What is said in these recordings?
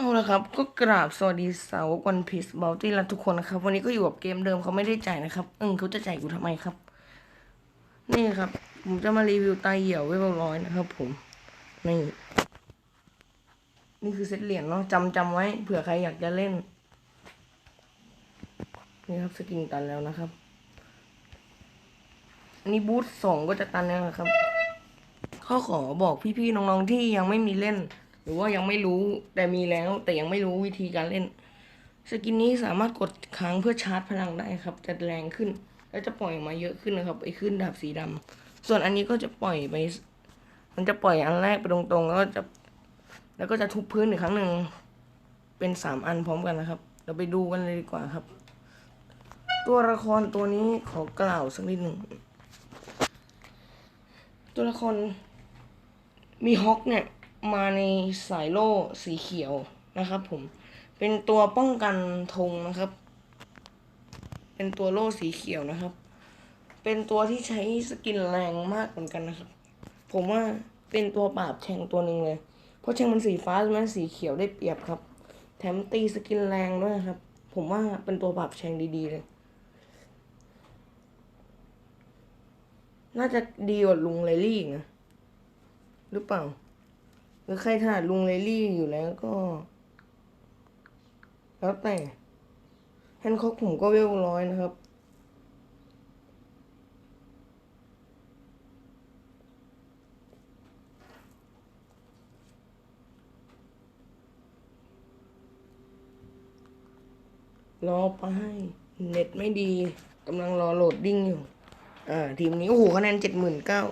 เอาละครับ ก็กราบสวัสดีสาวกวันพีซบอลตี้รัทุกคนนะครับ วันนี้ก็อยู่กับเกมเดิมเขาไม่ได้จ่ายนะครับ เออเขาจะจ่ายกูทำไมครับ นี่ครับ ผมจะมารีวิวไตเหี่ยวเวลร้อยนะครับ ผม นี่ นี่คือเซตเหรียญเนาะจำจำไว้เผื่อใครอยากจะเล่น นี่ครับสกินตันแล้วนะครับ อันนี้บูธสองก็จะตันแล้วนะครับ ข้อขอบอกพี่ๆน้องๆที่ยังไม่มีเล่น รือว่ายังไม่รู้แต่มีแล้ว แต่ยังไม่รู้วิธีการเล่น สกินนี้สามารถกดค้างเพื่อชาร์จพลังได้ครับ จะแรงขึ้น แล้วจะปล่อยออกมาเยอะขึ้นนะครับไอ้ขึ้นดาบสีดำส่วนอันนี้ก็จะปล่อยไป มันจะปล่อยอันแรกไปตรงๆแล้วก็จะ แล้วก็จะทุบพื้นอีกครั้งหนึ่งเป็นสามอันพร้อมกันนะครับ เราไปดูกันเลยดีกว่าครับ ตัวละครตัวนี้ขอกล่าวสักนิดหนึ่งตัวละครมีฮอกเนี่ย มาในสายโล่สีเขียวนะครับผมเป็นตัวป้องกันธงนะครับ เป็นตัวโล่สีเขียวนะครับ เป็นตัวที่ใช้สกินแรงมากเหมือนกันนะครับ ผมว่าเป็นตัวปราบแทงตัวหนึ่งเลย เพราะแทงมันสีฟ้ามันสีเขียวได้เปรียบครับ แถมตีสกินแรงด้วยครับ ผมว่าเป็นตัวปราบแทงดีๆเลย น่าจะดีกว่าลุงเลลี่นะหรือเปล่า รือใครถนัดลุงเลลี่อยู่แล้วก็ แล้วแต่แฮนด์คอกผมก็เวลร้อยนะครับ รอไป เน็ตไม่ดีกำลังรอโหลดดิ้งอยู่ อ่า ทีมนี้ โอ้โหคะแนนเจ็ดหมื่นเก้า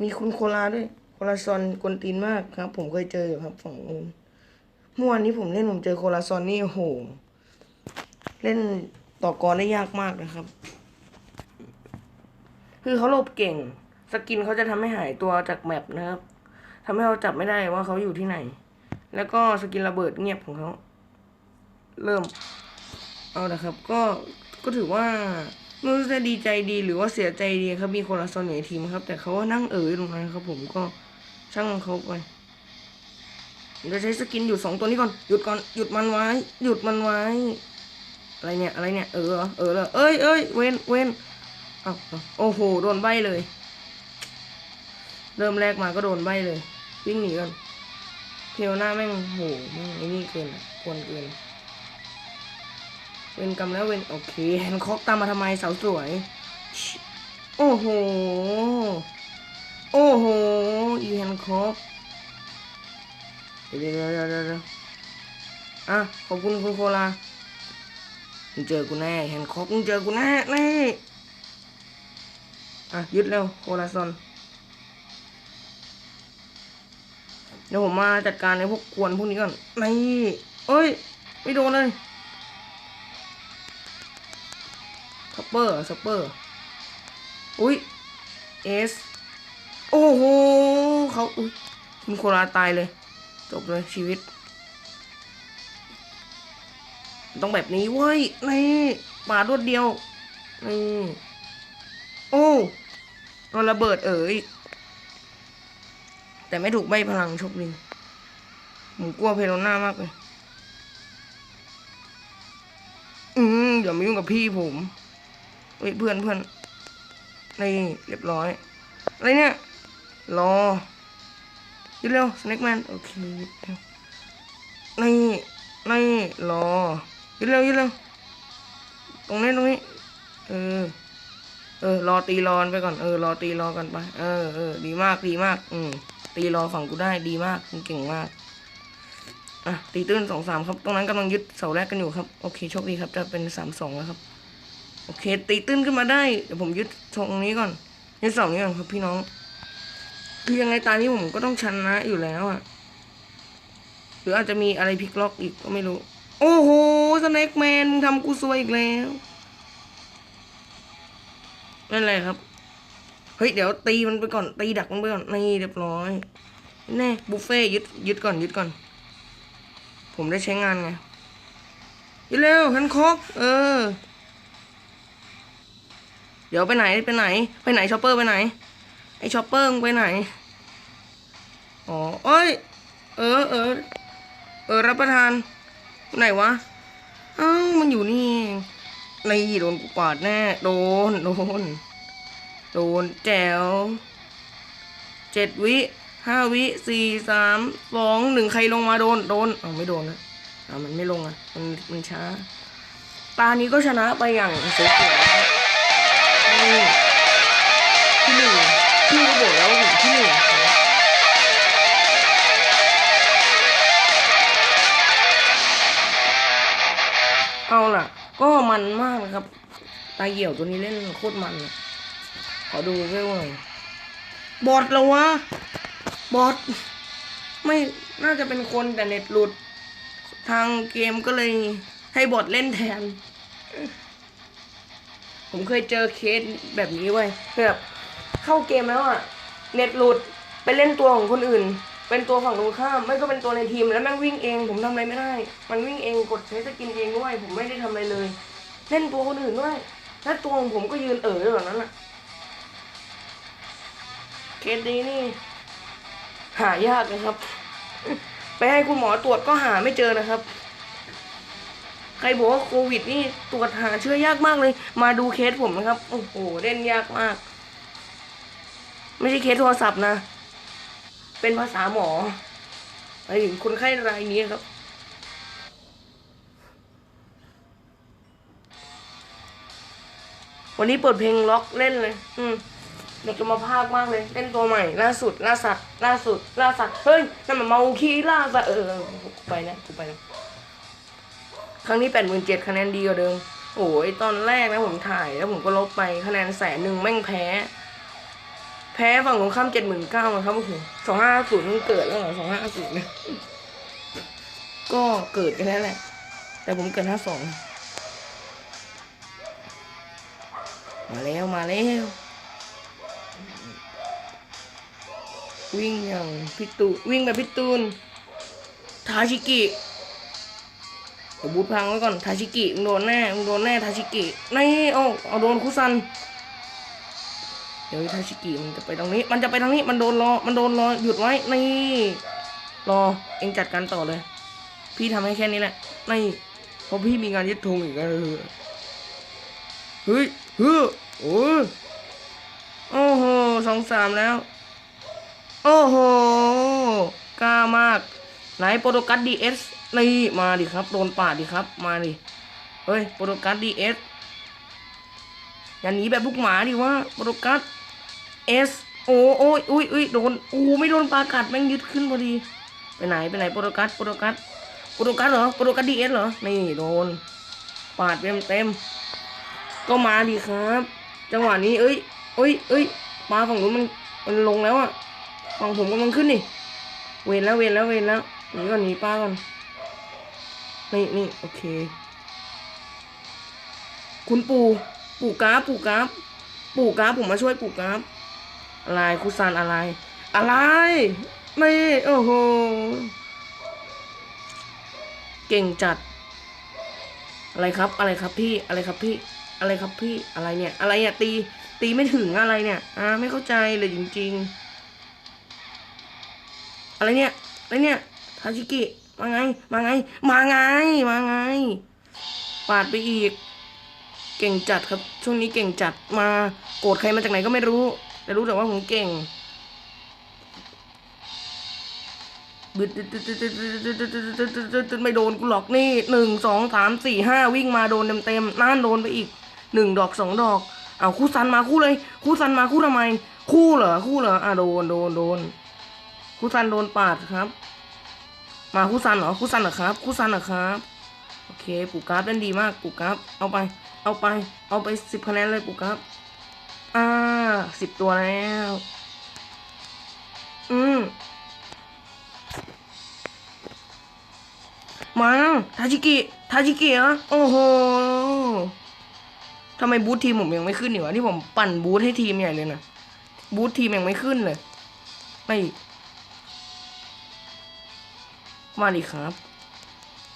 มีคุณโคลาด้วย โคลาซอนกวนตีนมากครับ ผมเคยเจออยู่ครับฝั่งนู้นเมื่อวานนี้ผมเล่นผมเจอโคลาซอนนี่โหเล่นต่อกรได้ยากมากนะครับ คือเขาหลบเก่ง สกินเขาจะทำให้หายตัวจากแมปนะครับทำให้เราจับไม่ได้ว่าเขาอยู่ที่ไหน แล้วก็สกินระเบิดเงียบของเขา เริ่ม เอาละครับ ก็ก็ถือว่า ไม่รู้จะดีใจดีหรือว่าเสียใจดีครับมีคนละโซนอยู่ในทีมครับ แต่เขาก็นั่งเอ๋ยตรงนั้นครับ ผมก็ช่างเขาไปจะใช้สกินอยู่สองตัวนี้ก่อนหยุดก่อนหยุดมันไว้ หยุดมันไว้ อะไรเนี่ยอะไรเนี่ยเออเอเออเอ้ยเอ้ยเว้นเว้นเอาเอาโอ้โหโดนใบเลย เริ่มแรกมาก็โดนใบเลย วิ่งหนีก่อนเพียวหน้าแม่งโหแม่งไอ้นี่เกินควรเกิน เวนกรรมแล้วเวนโอเคแฮนคอกตามมาทำไมสาวสวย โอ้โห โอ้โหอีแฮนคอกเดี๋ยวเดี๋ยวเดี๋ยวเดี๋ยวเดี๋ยวอะขอบคุณคุณโคลามึงเจอกูแน่แฮนคอกมึงเจอกูแน่แน่อะยึดเร็วโคลาซอนเดี๋ยวผมมาจัดการในพวกกวนพวกนี้ก่อน นี่ เอ้ย ไม่โดนเลย ซัปเปอร์ซัปเปอร์อุ้ยเอสโอ้โหเขาอุ้ยคุณโคราตายเลย จบเลยชีวิต ต้องแบบนี้เว้ยนี่ปาดรวดเดียวนี่โอ้โดนระเบิดเอ๋ยแต่ไม่ถูกใบพลังโชคดีผมกลัวเพโลน่ามากเลย อืมอย่ามายุ่งกับพี่ผม เฮ้ยเพื่อนเพื่อนนี่เรียบร้อย อะไรเนี่ย รอยึดเร็วสแน็คแมนโอเคยึดเร็วนี่นี่รอยึดเร็วยึดเร็วตรงนี้ตรงนี้เออเออ รอตีรอนไปก่อน เออ รอตีรอกันไป เออเออดีมาก ดีมาก อืม ตีรอฝั่งกูได้ ดีมากมึงเก่งมาก อะ ตีตื้นสองสามครับ ตรงนั้นกำลังยึดเสาแรกกันอยู่ครับ โอเค โชคดีครับ จะเป็นสามสองแล้วครับ โอเค ตีตื้นขึ้นมาได้ เดี๋ยวผมยึดตรงนี้ก่อนยึดเสานี้ก่อนครับพี่น้อง คือยังไงตานี้ผมก็ต้องชนะอยู่แล้วอะหรืออาจจะมีอะไรพลิกล็อกอีกก็ไม่รู้ โอ้โหสแน็คแมนมึงทำกูซวยอีกแล้วนั่นแหละครับ เฮ้ย เดี๋ยวตีมันไปก่อน ตีดักมันไปก่อน นี่เรียบร้อย แน่ บุฟเฟ่ยึดยึดก่อนยึดก่อน ผมได้ใช้งานไงยึดเร็วฮันคอกเออ เดี๋ยวไปไหนไปไหน ไปไหนชอปเปอร์ไปไหน ไอชอปเปอร์ไปไหน อ๋อเอ้ย เออเออเออรับประทาน ไหนวะ เอ้ามันอยู่นี่เองนี่โดนกูปาดแน่ โดน โดน โดนแจวเจ็ดวิห้าวิสี่สามสองหนึ่งใครลงมาโดน โดนอ๋อไม่โดนนะอ่ามันไม่ลงอะ มันมันช้า ตานี้ก็ชนะไปอย่างสวยๆ มันมากนะครับ ตาเหี่ยวตัวนี้เล่นโคตรมันขอดูเรื่อยบอทแล้ววะบอทไม่น่าจะเป็นคนแต่เน็ตหลุด ทางเกมก็เลยให้บอทเล่นแทน ผมเคยเจอเคสแบบนี้ไว้แบบเข้าเกมแล้วอะเน็ตหลุดไปเล่นตัวของคนอื่น เป็นตัวฝั่งตรงข้าม ไม่ก็เป็นตัวในทีมแล้วแม่งวิ่งเอง ผมทำอะไรไม่ได้ มันวิ่งเองกดใช้สกินเองด้วย ผมไม่ได้ทำอะไรเลย เล่นตัวคนอื่นด้วย แล้วตัวของผมก็ยืนเอ๋ออยู่แบบนั้นอะเคสนี้นี่ หายากนะครับ ไปให้คุณหมอตรวจก็หาไม่เจอนะครับ ใครบอกว่าโควิดนี่ตรวจหาเชื้อยากมากเลย มาดูเคสผมนะครับ โอ้โหเล่นยากมาก ไม่ใช่เคสโทรศัพท์นะ เป็นภาษาหมอไปถึงคนไข้รายนี้ครับ วันนี้เปิดเพลงล็อกเล่นเลย อืมอยากจะมาพากมากเลย เล่นตัวใหม่ ล่าสุด ล่าสัตว์ ล่าสุด ล่าสัตว์ เฮ้ย นั่นมันเมาคีล่าสัตว์เออเออกูไปนะกูไปนะ ครั้งนี้แปดหมื่นเจ็ดคะแนนดีกว่าเดิม โอ้ยตอนแรกนะผมถ่ายแล้วผมก็ลบไปคะแนนแสนหนึ่งแม่งแพ้ แพ้ฝั่งของข้ามเจ็ดหมื่นเก้าครับโอ้โหสองห้าศูนย์มันเกิดแล้วเหรอสองห้าศูนย์เนี่ยก็เกิดกันแล้วแหละ แต่ผมเกิดห้าสอง มาแล้วมาแล้ววิ่งอย่างพี่ตูวิ่งแบบพี่ตูนทาชิกิเดี๋ยวบูทพังไว้ก่อนทาชิกิมึงโดนแน่มึงโดนแน่ทาชิกินี่โอ้เอาโดนคุซันเดี๋ยวทาชิกิมันจะไปตรงนี้ มันจะไปตรงนี้มันโดนรอมันโดนรอหยุดไว้นี่รอเองจัดการต่อเลย พี่ทำให้แค่นี้แหละนี่เพราะพี่มีงานยึดธงอีกแล้ว เฮ้ยเฮ้ยโอ้ยโอ้โหสองสามแล้ว โอ้โหกล้ามาก ไหนโปรโตกัสดีเอสนี่มาดิครับ โดนปาดดิครับ มาดิ เฮ้ยโปรโตกัสดีเอสอย่าหนีแบบลูกหมาดิวะโปรโตกัสเอสโอ้โอ้ยอุ้ยอุ้ยโดนโอ้ไม่โดนปลากัดแม่งยึดขึ้นพอดี ไปไหนไปไหนโปรโตกัสโปรโตกัสโปรโตกัสเหรอโปรโตกัสดีเอสเหรอ นี่โดนปาดเต็มเต็ม ก็มาดิครับ จังหวะนี้เอ้ยเอ้ยเอ้ยปลาฝั่งนู้นมันมันลงแล้วอะฝั่งผมกำลังขึ้นนี่ เวนแล้วเวนแล้วเวนแล้วหนีก่อนหนีป้าก่อนนี่นี่โอเค คุณปู่ปู่กราฟปู่กราฟปู่กราฟผมมาช่วยปู่กราฟอะไรคุซานอะไร อะไรไม่โอ้โหเก่งจัด อะไรครับอะไรครับพี่อะไรครับพี่ อะไรครับพี่อะไรเนี่ย อะไรเนี่ยตี ตีไม่ถึงอะไรเนี่ย อ่า ไม่เข้าใจเลยจริง ๆ อะไรเนี่ยอะไรเนี่ยทาชิกิมาไง มาไง มาไง มาไง ปาดไปอีก เก่งจัดครับ ช่วงนี้เก่งจัดมาโกรธใครมาจากไหนก็ไม่รู้ แต่รู้แต่ว่าผมเก่งบึดไม่โดนกูหรอกนี่หนึ่งสองสามสี่ห้าวิ่งมาโดนเต็มเต็มน่านโดนไปอีก หนึ่งดอกสองดอก เอาคู่ซันมาคู่เลย คู่ซันมาคู่ทำไม คู่เหรอคู่เหรออะโดนโดนโดนคู่ซันโดนปาดครับ มาคู่ซันเหรอคู่ซันเหรอครับคู่ซันเหรอครับโอเคปูกราฟเล่นดีมากปูกราฟเอาไป เอาไป เอาไปสิบคะแนนเลยปูกราฟอ่าสิบตัวแล้ว อืมมาทาจิกิทาจิกิเหรอโอ้โห ทำไมบูททีมผมยังไม่ขึ้นอยู่วะที่ผมปั่นบูทให้ทีมใหญ่เลยนะบูททีมยังไม่ขึ้นเลย ไม่มาดิครับ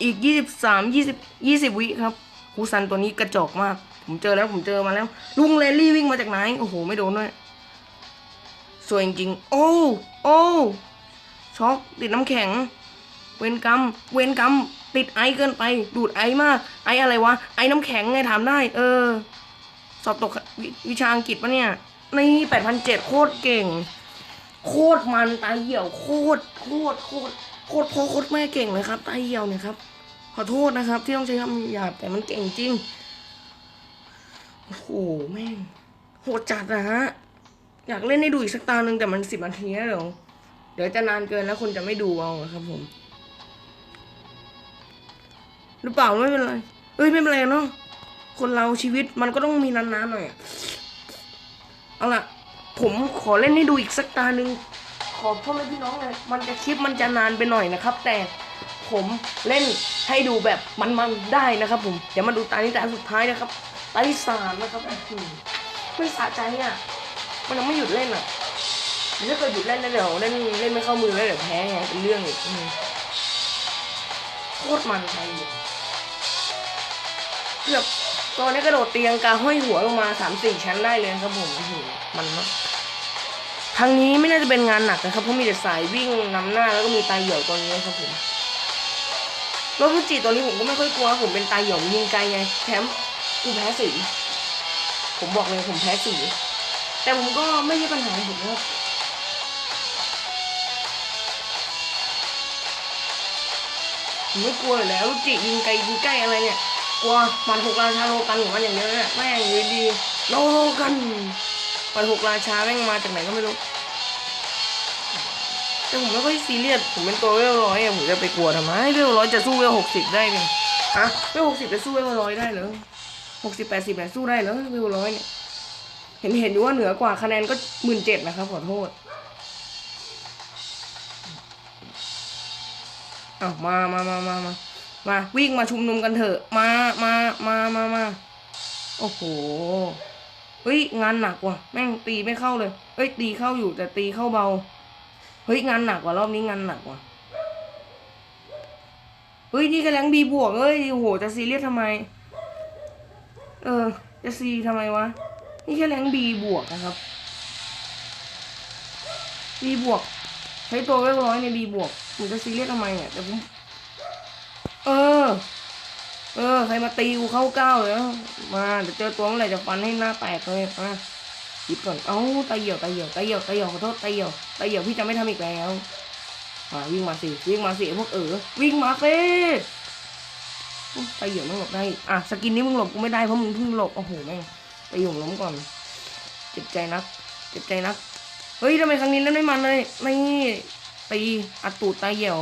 อีกยี่สิบสามยี่สิบยี่สิบวิครับคูซันตัวนี้กระจอกมาก ผมเจอแล้วผมเจอมาแล้ว ลุงเลลี่วิ่งมาจากไหน โอ้โห ไม่โดนด้วยสวยจริงๆ โอ้โอ้ช็อกติดน้ำแข็ง เวนกรรม เวนกรรม ติดไอเกินไป ดูดไอมาก ไออะไรวะ ไอน้ำแข็งไงถามได้ เออ สอบตกววิชาอังกฤษปะเนี่ย นี่แปดพันเจ็ดโคตรเก่ง โคตรมันตาเหี่ยว โคตร โคตร โคตร โคตรพ่อโคตรแม่เก่งเลยครับ ตาเหี่ยวเนี่ยครับ ขอโทษนะครับ ที่ต้องใช้คำหยาบแต่มันเก่งจริง โอ้โห แม่ง โหดจัดนะฮะ อยากเล่นให้ดูอีกสักตาหนึ่งแต่มันสิบนาทีแล้วเดี๋ยวจะนานเกินแล้วคนจะไม่ดูเอาอะครับผม หรือเปล่าไม่เป็นไรเอ้ยไม่เป็นไรเนาะคนเราชีวิตมันก็ต้องมีนานๆหน่อยเอาล่ะ ผมขอเล่นให้ดูอีกสักตาหนึ่งขอโทษเลยพี่น้องเลยมันจะคลิปมันจะนานไปหน่อยนะครับ แต่ผมเล่นให้ดูแบบมันๆได้นะครับผมเดี๋ยวมาดูตานี้ตาสุดท้ายนะครับตาที่สามนะครับอื้อหือไม่สะใจอะ มันยังไม่หยุดเล่นอะถ้าเกิดหยุดเล่นแล้วเดี๋ยวเล่นเล่นไม่เข้ามือแล้วเดี๋ยวแพ้ไงเป็นเรื่องอีกโคตรมันไป อยู่เกือบตัวนี้กระโดดเตียงกาห้อยหัวลงมาสามสี่ชั้นได้เลยครับผมโอ้โหมันมากทางนี้ไม่น่าจะเป็นงานหนักนะครับเพราะมีแต่สายวิ่งนำหน้าแล้วก็มีตาเหี่ยวตัวนี้ครับผมรถฟูจิตัวนี้ผมก็ไม่ค่อยกลัวผมเป็นตาเหี่ยวยิงไกลไงแถมกูแพ้สีผมบอกเลยผมแพ้สีแต่ผมก็ไม่ใช่ปัญหาผมนะครับผมไม่กลัวแล้วลูกจิยิงไกลยิงใกล้อะไรเนี่ย กลัวมันหกราชาโลกันของมันอย่างเดียวเนี่ยแม่งอยู่ดีโลกันมันหกราชาแม่งมาจากไหนก็ไม่รู้แต่ผมไม่ค่อยซีเรียสผมเป็นตัวเวลร้อยอะผมจะไปกลัวทำไมเวลร้อยจะสู้เวลหกสิบได้ไงฮะเวลหกสิบจะสู้เวลร้อยได้เหรอหกสิบแปดสิบเนี่ยสู้ได้เหรอเวลร้อยเนี่ยเห็นเห็นอยู่ว่าเหนือกว่าคะแนนก็หมื่นเจ็ดนะครับขอโทษอ้าวมามามามามา มาวิ่งมาชุมนุมกันเถอะ มามามามามาโอ้โหเฮ้ยงานหนักว่ะแม่งตีไม่เข้าเลยเอ้ยตีเข้าอยู่แต่ตีเข้าเบาเฮ้ยงานหนักว่ารอบนี้งานหนักว่ะเฮ้ยนี่กำลังบีบวกเอ้ยโหจะซีเรียสทำไม เออ จะซีทำไมวะ นี่แค่แรงบีบวกนะครับบีบวก ใช้ตัวเวลร้อยในบีบวกผมจะซีเรียสทำไมเนี่ยแต่ผม เออ เออ ใครมาตีกูเข้าเก้าเลยนะมาเดี๋ยวเจอตัวเมื่อไรจะฟันให้หน้าแตกเลยมาหยิบก่อน เอ้าตาเหี่ยวตาเหี่ยวตาเหี่ยวตาเหี่ยวขอโทษตาเหี่ยวตาเหี่ยวพี่จะไม่ทำอีกแล้วมาวิ่งมาสิวิ่งมาสิพวกเออวิ่งมาสิอุ๊ยตาเหี่ยวมึงหลบได้อะสกินนี้มึงหลบกูไม่ได้เพราะมึงเพิ่งหลบโอ้โหแม่งไปอยู่ล้มก่อนเจ็บใจนักเจ็บใจนักเฮ้ยทำไมครั้งนี้เล่นไม่มันเลยไม่ตีอัดตูดตายเหี่ยว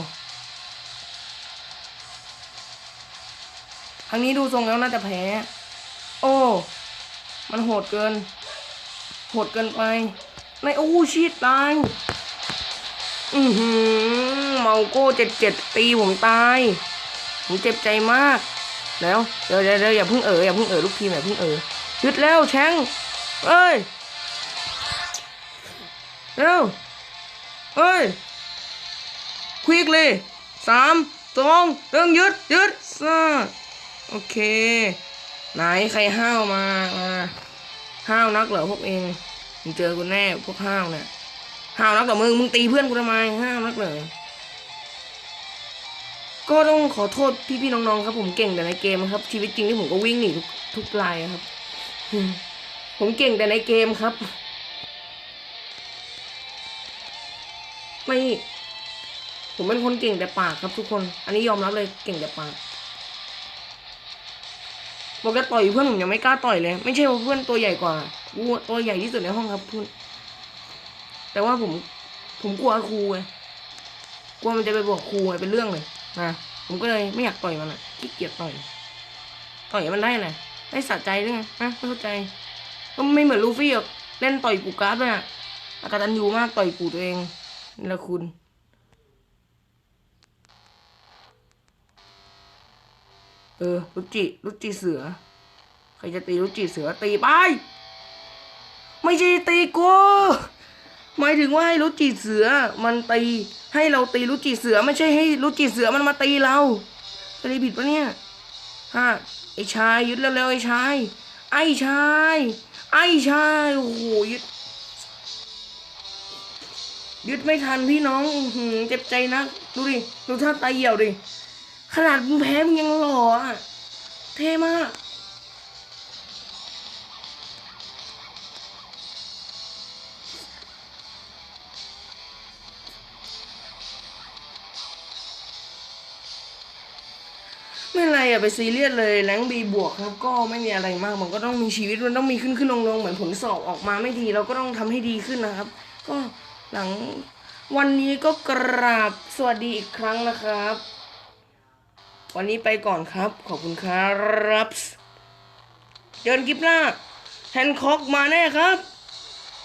ครั้งนี้ดูทรงแล้วน่าจะแพ้ โอ้ มันโหดเกิน โหดเกินไป ในโอ้ชีตตาย อือหือเมาโก้เจ็ดเจ็ดตีผมตาย ผมเจ็บใจมาก แล้วเดี๋ยวเดี๋ยวเดี๋ยวอย่าเพิ่งเอ๋ออย่าเพิ่งเอ๋อลูกทีมอย่าเพิ่งเอ๋อหยุดแล้วแชงเอ้ยเร็วเอ้ยควิกเลยสามสองหนึ่งยุดยุดซา โอเค ไหนใครห้าวมามาห้าวนักเหรอพวกเองมึงเจอกูแน่พวกห้าวเนี่ยห้าวนักเหรอมึงมึงตีเพื่อนกูทำไมห้าวนักเหรอก็ต้องขอโทษพี่ๆน้องๆครับ ผมเก่งแต่ในเกมครับ ชีวิตจริงที่ผมก็วิ่งหนีทุกทุกรายครับ ผมเก่งแต่ในเกมครับ ไม่ ผมเป็นคนเก่งแต่ปากครับทุกคน อันนี้ยอมรับเลยเก่งแต่ปาก บอกจะต่อยเพื่อนผมยังไม่กล้าต่อยเลย ไม่ใช่ว่าเพื่อนตัวใหญ่กว่ากูตัวใหญ่ที่สุดในห้องครับเพื่อนแต่ว่าผมผมกลัวครูไงกลัวมันจะไปบอกครูไงเป็นเรื่องเลยนะผมก็เลยไม่อยากต่อยมันอะขี้เกียจต่อย ต่อยมันได้แหละได้สะใจด้วยไงนะไม่เข้าใจ ก็ไม่เหมือนลูฟี่หรอกเล่นต่อยปูการ์ดด้วยอะอากาตันยูมากต่อยปูตัวเองนี่ละคุณ เออรุจิรุจิเสือ ใครจะตีรุจิเสือตีไป ไม่ใช่ตีกูหมายถึงว่าให้รุจิเสือ มันตี ให้เราตีรุจิเสือไม่ใช่ให้รุจิเสือมันมาตีเราจะได้ผิดปะเนี่ยฮะไอ้ชายยึดเร็วๆไอ้ชาย ไอ้ชาย ไอ้ชายโอ้โหยึดยึดไม่ทันพี่น้องหืเจ็บใจนะ ดูดิ ดูท่าตาเหี่ยวดิ ขนาดมึงแพ้มึงยังหล่ออะ เท่มาก ไม่ไรอย่าไปซีเรียสเลยแรงบีบวกครับก็ไม่มีอะไรมาก มันก็ต้องมีชีวิตมันต้องมีขึ้นขึ้นลงลงเหมือนผลสอบออกมาไม่ดี เราก็ต้องทำให้ดีขึ้นนะครับ ก็หลังวันนี้ก็กราบสวัสดีอีกครั้งนะครับ วันนี้ไปก่อนครับ ขอบคุณครับ เดินคลิปหน้าแฮนด์คอกมาแน่ครับ